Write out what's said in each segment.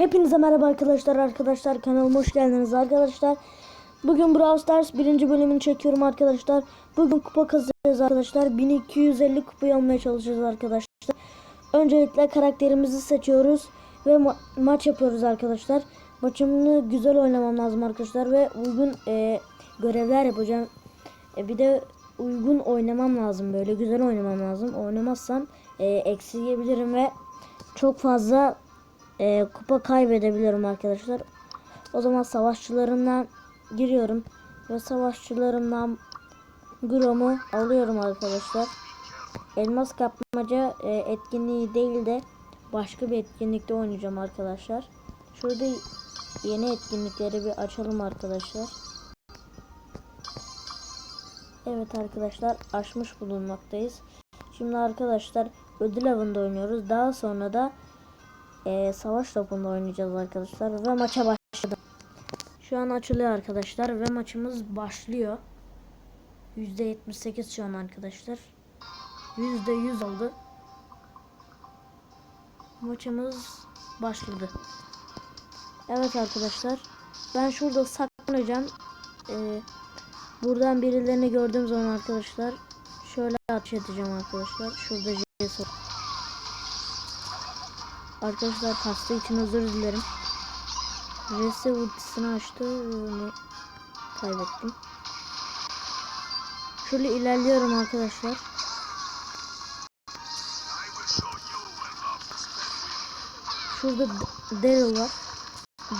Hepinize merhaba arkadaşlar arkadaşlar kanalıma hoş geldiniz arkadaşlar. Bugün Brawl Stars birinci bölümünü çekiyorum arkadaşlar. Bugün kupa kazanacağız arkadaşlar. 1250 kupayı almaya çalışacağız arkadaşlar. Öncelikle karakterimizi seçiyoruz ve ma- maç yapıyoruz arkadaşlar. Maçımı güzel oynamam lazım arkadaşlar ve uygun e, görevler yapacağım. E, bir de uygun oynamam lazım böyle güzel oynamam lazım. Oynamazsam e, eksi yiyebilirim ve çok fazla e, kupa kaybedebilirim arkadaşlar. O zaman savaşçılarımdan giriyorum ve savaşçılarımdan Grom'u alıyorum arkadaşlar. Elmas kapmaca e, etkinliği değil de başka bir etkinlikte oynayacağım arkadaşlar. Şurada yeni etkinlikleri bir açalım arkadaşlar. Evet arkadaşlar açmış bulunmaktayız. Şimdi arkadaşlar ödül avında oynuyoruz. Daha sonra da e, savaş topunda oynayacağız arkadaşlar ve maça başladım. Şu an açılıyor arkadaşlar ve maçımız başlıyor. %78 şu an arkadaşlar. %100 oldu. Maçımız başladı. Evet arkadaşlar. Ben şurada saklanacağım. Ee, buradan birilerini gördüğüm zaman arkadaşlar şöyle ateş edeceğim arkadaşlar. Şurada JS Arkadaşlar kastı için özür dilerim. Rese ultisini açtı onu kaybettim. Şöyle ilerliyorum arkadaşlar. Şurada Daryl var.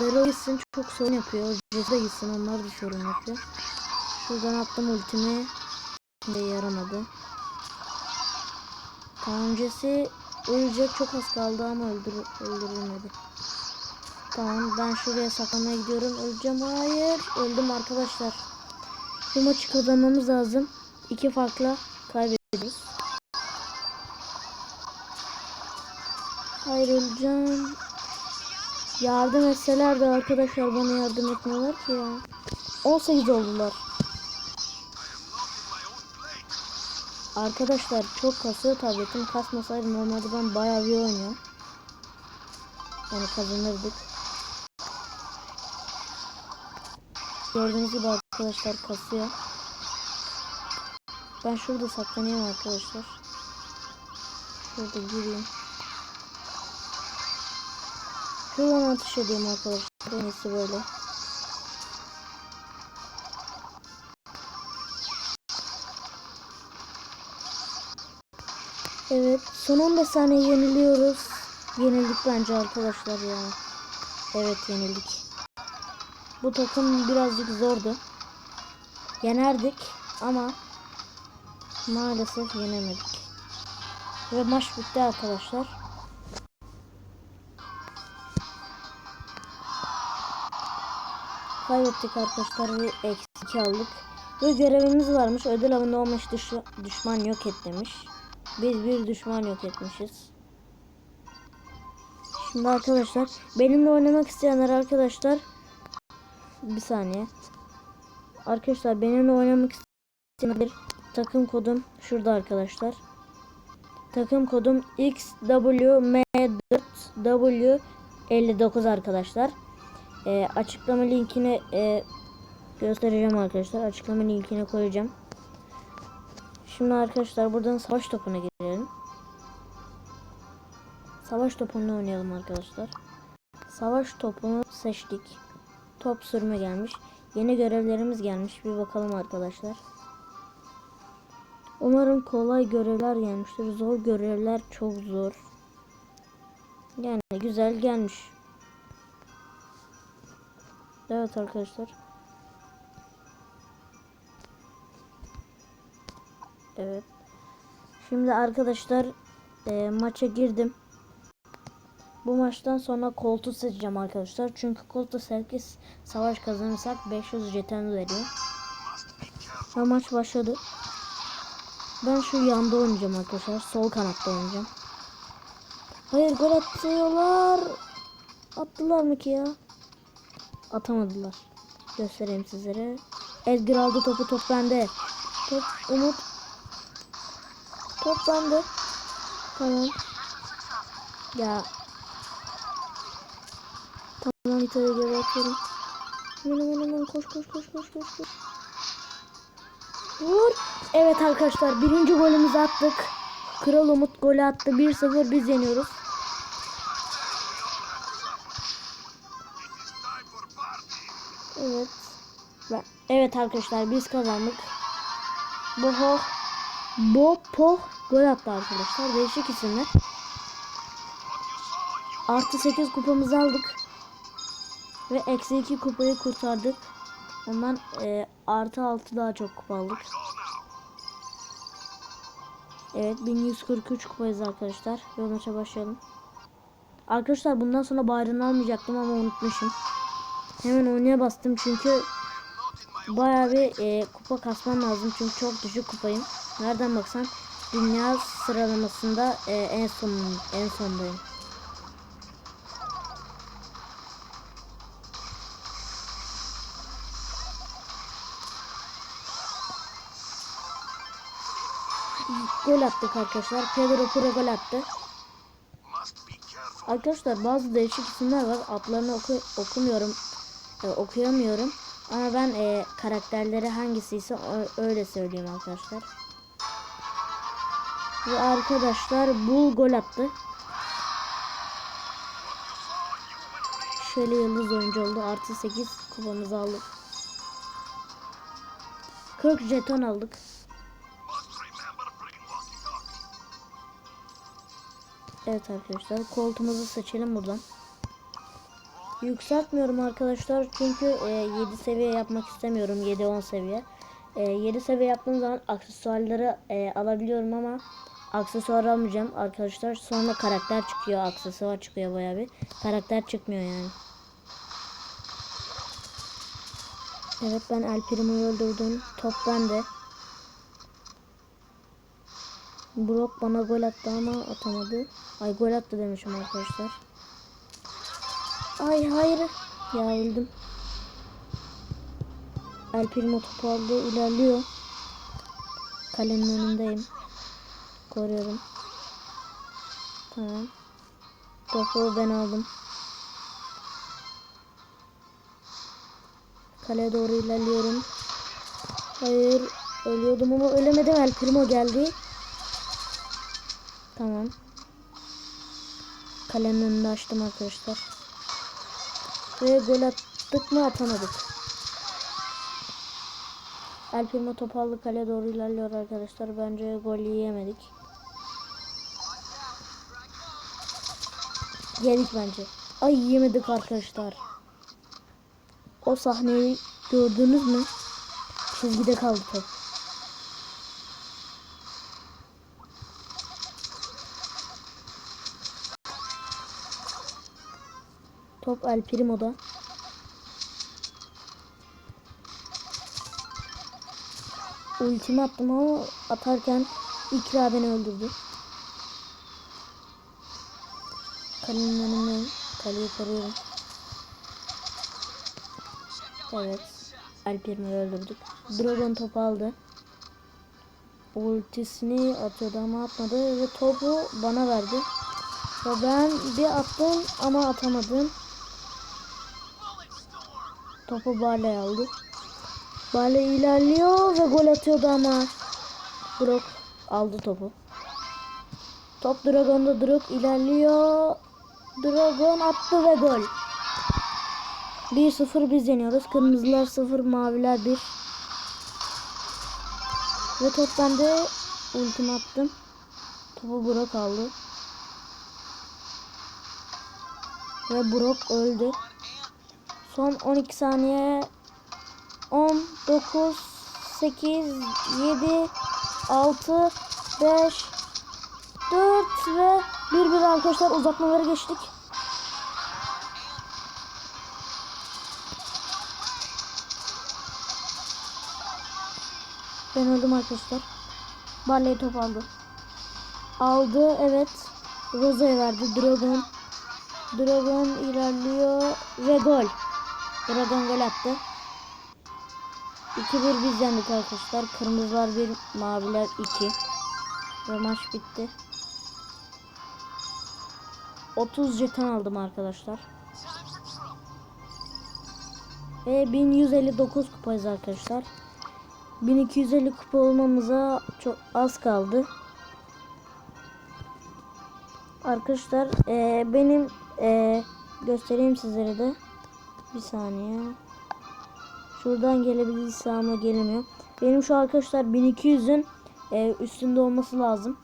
Daryl gitsin çok sorun yapıyor. Jesse de gitsin onlar da sorun yapıyor. Şuradan attım ultimi. Şimdi yaramadı. Tamam Jesse ölecek çok az kaldı ama öldür öldürülmedi. Tamam ben şuraya saklamaya gidiyorum. Öleceğim. Hayır. Öldüm arkadaşlar. Bu maçı kazanmamız lazım. İki farkla kaybediyoruz. Hayır öleceğim. Yardım etseler de arkadaşlar bana yardım etmiyorlar ki ya. 18 oldular. Arkadaşlar çok kasıyor tabletim. Kasmasaydı normalde ben bayağı bir oynuyorum. Yani kazanırdık. Gördüğünüz gibi arkadaşlar kasıyor. Ben şurada saklanayım arkadaşlar. Şurada gireyim. Şuradan atış edeyim arkadaşlar. İyisi böyle. Evet. Son 15 saniye yeniliyoruz. Yenildik bence arkadaşlar ya. Evet yenildik. Bu takım birazcık zordu. Yenerdik ama maalesef yenemedik. Ve maç bitti arkadaşlar. Kaybettik arkadaşlar ve eksi aldık. Ve görevimiz varmış. Ödül avında olmuş düş düşman yok et demiş. Biz bir düşman yok etmişiz. Şimdi arkadaşlar benimle oynamak isteyenler arkadaşlar bir saniye. Arkadaşlar benimle oynamak isteyenler takım kodum şurada arkadaşlar. Takım kodum XWM4W59 arkadaşlar. Ee, açıklama linkini e, göstereceğim arkadaşlar. Açıklama linkine koyacağım. Şimdi arkadaşlar buradan savaş topuna girelim. Savaş topunu oynayalım arkadaşlar. Savaş topunu seçtik. Top sürme gelmiş. Yeni görevlerimiz gelmiş. Bir bakalım arkadaşlar. Umarım kolay görevler gelmiştir. Zor görevler çok zor. Yani güzel gelmiş. Evet arkadaşlar. Evet. Şimdi arkadaşlar e, maça girdim. Bu maçtan sonra koltuğu seçeceğim arkadaşlar. Çünkü koltuğu herkes savaş kazanırsak 500 jeton veriyor. Ve maç başladı. Ben şu yanda oynayacağım arkadaşlar. Sol kanatta oynayacağım. Hayır gol atıyorlar. Attılar mı ki ya? Atamadılar. Göstereyim sizlere. Edgar aldı topu top bende. Top Umut. Top bende. Tamam. Ya Nita'yı geri atıyorum. Hemen hemen hemen koş koş koş koş koş. koş. Vur. Evet arkadaşlar birinci golümüzü attık. Kral Umut golü attı. 1-0 biz yeniyoruz. Evet. Evet arkadaşlar biz kazandık. Boho Bopo gol attı arkadaşlar. Değişik isimler. Artı 8 kupamızı aldık. Ve eksi 2 kupayı kurtardık. Ondan e, artı 6 daha çok kupa aldık. Evet 1143 kupayız arkadaşlar. Ve maça başlayalım. Arkadaşlar bundan sonra bayrağını almayacaktım ama unutmuşum. Hemen oynaya bastım çünkü bayağı bir e, kupa kasmam lazım çünkü çok düşük kupayım. Nereden baksan dünya sıralamasında e, en son en sondayım. Gol attık arkadaşlar. Pedro Pura gol attı. Arkadaşlar bazı değişik isimler var. Adlarını oku okumuyorum. e, okuyamıyorum. Ama ben e, karakterleri hangisiyse ö- öyle söyleyeyim arkadaşlar. Ve arkadaşlar bu gol attı. Şöyle yıldız oyuncu oldu. Artı 8 kupamızı aldık. 40 jeton aldık. Evet arkadaşlar koltuğumuzu seçelim buradan. Yükseltmiyorum arkadaşlar çünkü e, 7 seviye yapmak istemiyorum 7-10 seviye. E, 7 seviye yaptığım zaman aksesuarları e, alabiliyorum ama aksesuar almayacağım arkadaşlar. Sonra karakter çıkıyor aksesuar çıkıyor bayağı bir. Karakter çıkmıyor yani. Evet ben El Primo'yu öldürdüm. Top bende. Brock bana gol attı ama atamadı. Ay gol attı demişim arkadaşlar. Ay hayır. Ya öldüm. El Primo topu aldı. ilerliyor. Kalenin önündeyim. Koruyorum. Tamam. Topu ben aldım. Kaleye doğru ilerliyorum. Hayır. Ölüyordum ama ölemedim. El Primo geldi. Tamam. Kalenin önünde açtım arkadaşlar. Ve gol attık mı atamadık. El Primo topu aldı kaleye doğru ilerliyor arkadaşlar. Bence gol yiyemedik. Yedik bence. Ay yiyemedik arkadaşlar. O sahneyi gördünüz mü? Çizgide kaldı top. Top El Primo'da. Ultimi attım ama atarken İkra beni öldürdü. Kalenin önündeyim. Kaleyi koruyorum. Evet. Primo'yu öldürdük. Dragon topu aldı. Ultisini atıyordu ama atmadı ve topu bana verdi. Ve ben bir attım ama atamadım. Topu Barley aldı. Barley ilerliyor ve gol atıyordu ama Brock aldı topu. Top Dragon'da Brock ilerliyor. Dragon attı ve gol. 1-0 biz yeniyoruz. Kırmızılar 0, maviler 1. Ve top bende ultim attım. Topu Brock aldı. Ve Brock öldü. Son 12 saniye 10 9 8 7 6 5 4 ve 1 1 arkadaşlar uzatmaları geçtik. Ben öldüm arkadaşlar. Barley top aldı. Aldı evet. Rosa'ya verdi. Dragon. Dragon ilerliyor ve gol. Dragon gol attı. 2-1 biz yendik arkadaşlar. Kırmızılar 1, maviler 2. Ve maç bitti. 30 jeton aldım arkadaşlar. Ve 1159 kupayız arkadaşlar. 1250 kupa olmamıza çok az kaldı. Arkadaşlar eee, benim eee, göstereyim sizlere de. Bir saniye. Şuradan gelebilirse ama gelemiyor. Benim şu arkadaşlar 1200'ün eee, üstünde olması lazım.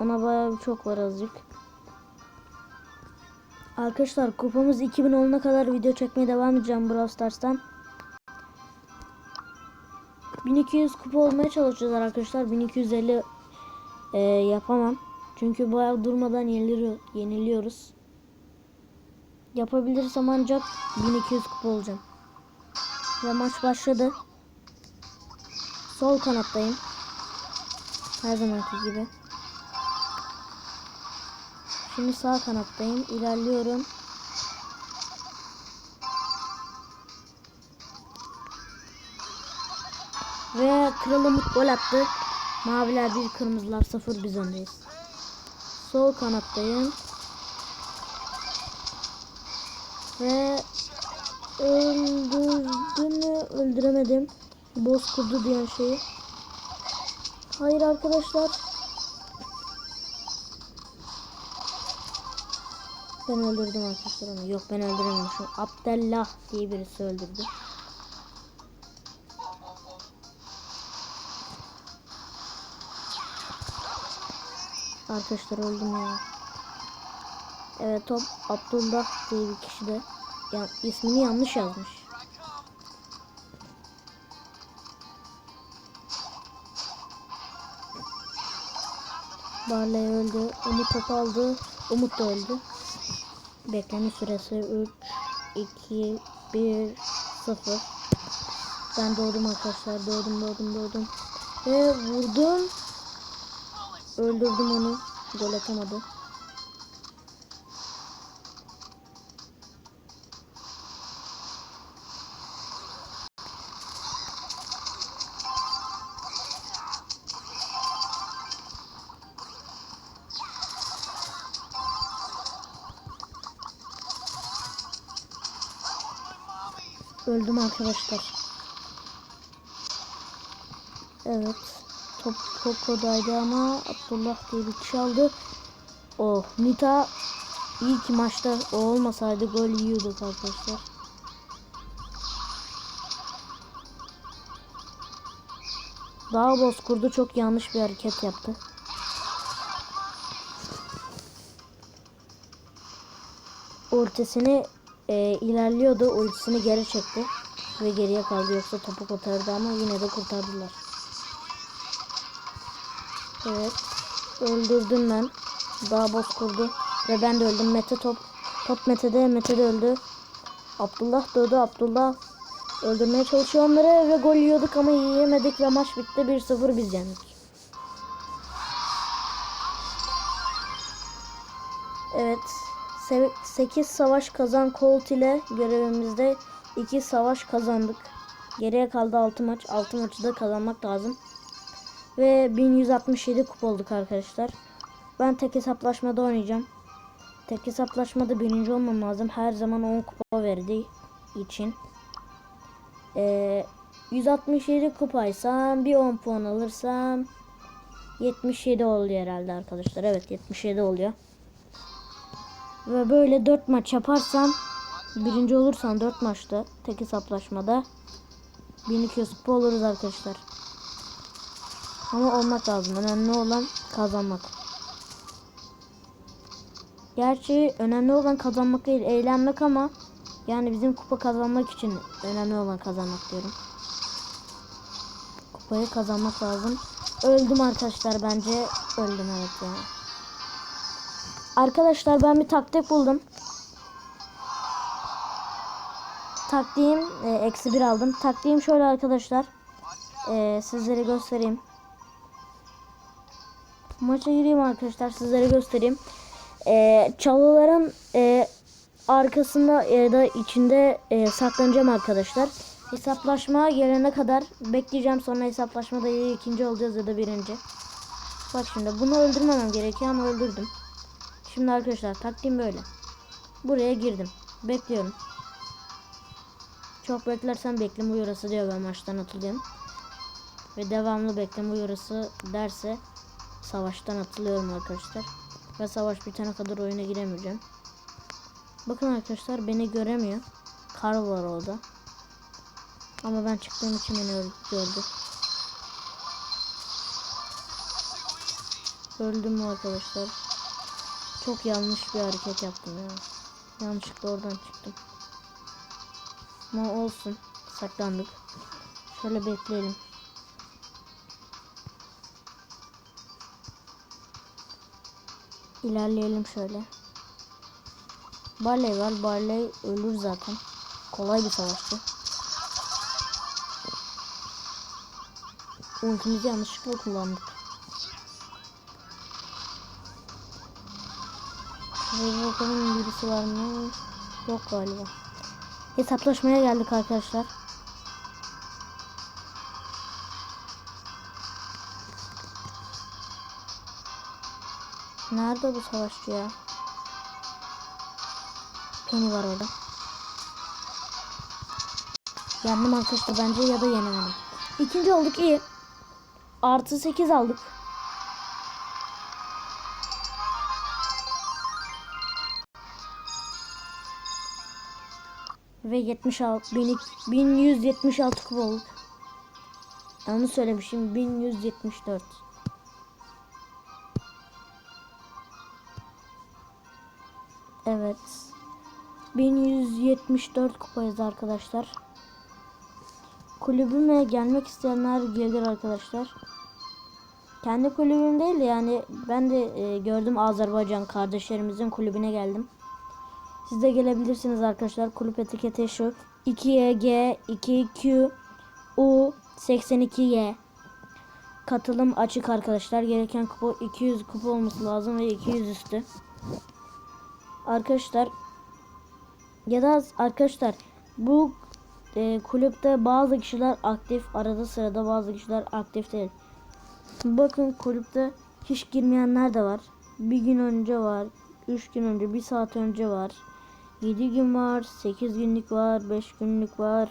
Ona bayağı bir çok var azıcık. Arkadaşlar kupamız 2000 olana kadar video çekmeye devam edeceğim Brawl Stars'tan. 1200 kupa olmaya çalışacağız arkadaşlar. 1250 e, yapamam. Çünkü bayağı durmadan yeniliyor, yeniliyoruz. Yapabilirsem ancak 1200 kupa olacağım. Ve maç başladı. Sol kanattayım. Her zamanki gibi. Şimdi sağ kanattayım. İlerliyorum. Ve kralımız gol attı. Maviler bir, kırmızılar sıfır biz öndeyiz. Sol kanattayım. Ve öldürdü mü? Öldüremedim. Boz kurdu diyen şeyi. Hayır arkadaşlar. Ben öldürdüm arkadaşlar onu. Yok ben öldürememişim. Abdullah diye birisi öldürdü. Arkadaşlar öldüm ya. Evet top Abdullah diye bir kişi de ya, ismini yanlış yazmış. Barley öldü. Umut top aldı. Umut da öldü. Bekleme süresi 3, 2, 1, 0. Ben doğdum arkadaşlar. Doğdum doğdum doğdum. Ve vurdum. Öldürdüm onu. Gol atamadı. Öldüm arkadaşlar. Evet. Top Koko'daydı ama Abdullah diye bir kişi aldı. Oh Nita iyi ki maçta o olmasaydı gol yiyorduk arkadaşlar. Daha bozkurdu çok yanlış bir hareket yaptı. Ultisini e, ilerliyordu. Ultisini geri çekti. Ve geriye kaldı. Yoksa topu kurtardı ama yine de kurtardılar. Evet. Öldürdüm ben. Daha boss kurdu. Ve ben de öldüm. Mete top. Top Mete'de. Mete de öldü. Abdullah doğdu. Abdullah öldürmeye çalışıyor onları ve gol yiyorduk ama yiyemedik ve maç bitti. 1-0 biz yendik. Evet. 8 savaş kazan Colt ile görevimizde 2 savaş kazandık. Geriye kaldı 6 maç. 6 maçı da kazanmak lazım. Ve 1167 kupa olduk arkadaşlar. Ben tek hesaplaşmada oynayacağım. Tek hesaplaşmada birinci olmam lazım. Her zaman 10 kupa verdiği için. Ee, 167 kupaysam bir 10 puan alırsam 77 oluyor herhalde arkadaşlar. Evet 77 oluyor. Ve böyle 4 maç yaparsam birinci olursam 4 maçta tek hesaplaşmada 1200 kupa oluruz arkadaşlar. Ama olmak lazım. Önemli olan kazanmak. Gerçi önemli olan kazanmak değil, eğlenmek ama yani bizim kupa kazanmak için önemli olan kazanmak diyorum. Kupayı kazanmak lazım. Öldüm arkadaşlar bence. Öldüm evet ya. Arkadaşlar ben bir taktik buldum. Taktiğim e, eksi bir aldım. Taktiğim şöyle arkadaşlar. E, sizlere göstereyim. Maça gireyim arkadaşlar sizlere göstereyim. E, çalıların e, arkasında ya da içinde e, saklanacağım arkadaşlar. Hesaplaşma gelene kadar bekleyeceğim sonra hesaplaşmada ya ikinci olacağız ya da birinci. Bak şimdi bunu öldürmemem gerekiyor ama öldürdüm. Şimdi arkadaşlar taktiğim böyle. Buraya girdim. Bekliyorum. Çok beklersen bekleme uyarısı diyor ben maçtan atılayım. Ve devamlı bekleme uyarısı derse savaştan atılıyorum arkadaşlar. Ve savaş bitene kadar oyuna giremeyeceğim. Bakın arkadaşlar beni göremiyor. Kar var orada. Ama ben çıktığım için beni gördü. Öldüm mü arkadaşlar? Çok yanlış bir hareket yaptım ya. Yanlışlıkla oradan çıktım. Ama olsun. Saklandık. Şöyle bekleyelim. İlerleyelim şöyle. Barley var. Barley ölür zaten. Kolay bir savaşçı. Ultimizi yanlışlıkla kullandık. Ve bakalım birisi var mı? Yok galiba. Hesaplaşmaya geldik arkadaşlar. Nerede bu savaşçı ya? Penny var orada. Yendim arkadaşlar bence ya da yenemedim. İkinci olduk iyi. Artı 8 aldık. Ve 76 bin- 1176 kupa olduk. Yanlış söylemişim 1174. Evet. 1174 kupayız arkadaşlar. Kulübüme gelmek isteyenler gelir arkadaşlar. Kendi kulübüm değil de yani ben de e, gördüm Azerbaycan kardeşlerimizin kulübüne geldim. Siz de gelebilirsiniz arkadaşlar. Kulüp etiketi şu. 2YG 2Q U 82Y Katılım açık arkadaşlar. Gereken kupa 200 kupa olması lazım ve 200 üstü. Arkadaşlar ya da arkadaşlar bu e, kulüpte bazı kişiler aktif arada sırada bazı kişiler aktif değil. Bakın kulüpte hiç girmeyenler de var. Bir gün önce var. 3 gün önce, bir saat önce var. 7 gün var, 8 günlük var, 5 günlük var.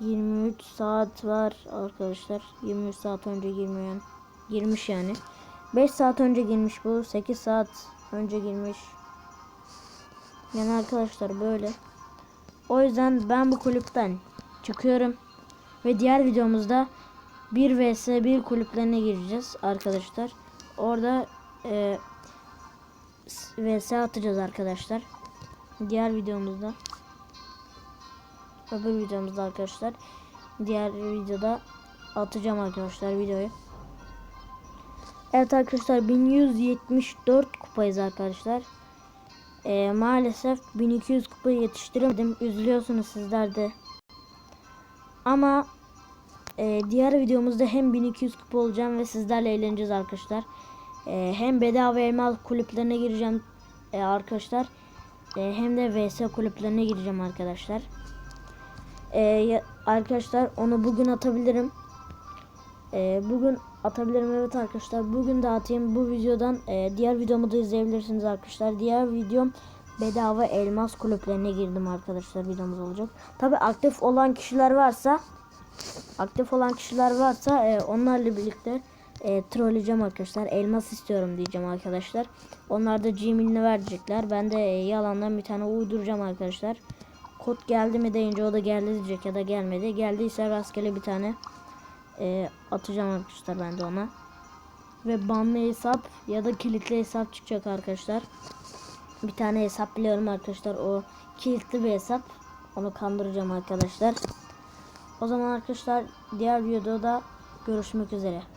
23 saat var arkadaşlar. 23 saat önce girmeyen. Girmiş yani. 5 saat önce girmiş bu. 8 saat önce girmiş. Yani arkadaşlar böyle. O yüzden ben bu kulüpten çıkıyorum. Ve diğer videomuzda 1 vs 1 kulüplerine gireceğiz arkadaşlar. Orada e, vs atacağız arkadaşlar. Diğer videomuzda öbür videomuzda arkadaşlar diğer videoda atacağım arkadaşlar videoyu. Evet arkadaşlar 1174 kupayız arkadaşlar. Ee, maalesef 1200 kupayı yetiştiremedim. Üzülüyorsunuz sizler de. Ama e, diğer videomuzda hem 1200 kupa olacağım ve sizlerle eğleneceğiz arkadaşlar. E, hem bedava elmas kulüplerine gireceğim e, arkadaşlar. E, hem de vs kulüplerine gireceğim arkadaşlar. E, arkadaşlar onu bugün atabilirim. E, bugün atabilirim evet arkadaşlar. Bugün de atayım. Bu videodan e, diğer videomu da izleyebilirsiniz arkadaşlar. Diğer videom bedava elmas kulüplerine girdim arkadaşlar videomuz olacak. Tabi aktif olan kişiler varsa aktif olan kişiler varsa e, onlarla birlikte e, trolleyeceğim arkadaşlar. Elmas istiyorum diyeceğim arkadaşlar. Onlar da Gmail'ini verecekler. Ben de e, yalandan bir tane uyduracağım arkadaşlar. Kod geldi mi deyince o da geldi diyecek ya da gelmedi. Geldiyse rastgele bir tane e, atacağım arkadaşlar ben de ona. Ve banlı hesap ya da kilitli hesap çıkacak arkadaşlar. Bir tane hesap biliyorum arkadaşlar. O kilitli bir hesap. Onu kandıracağım arkadaşlar. O zaman arkadaşlar diğer videoda görüşmek üzere.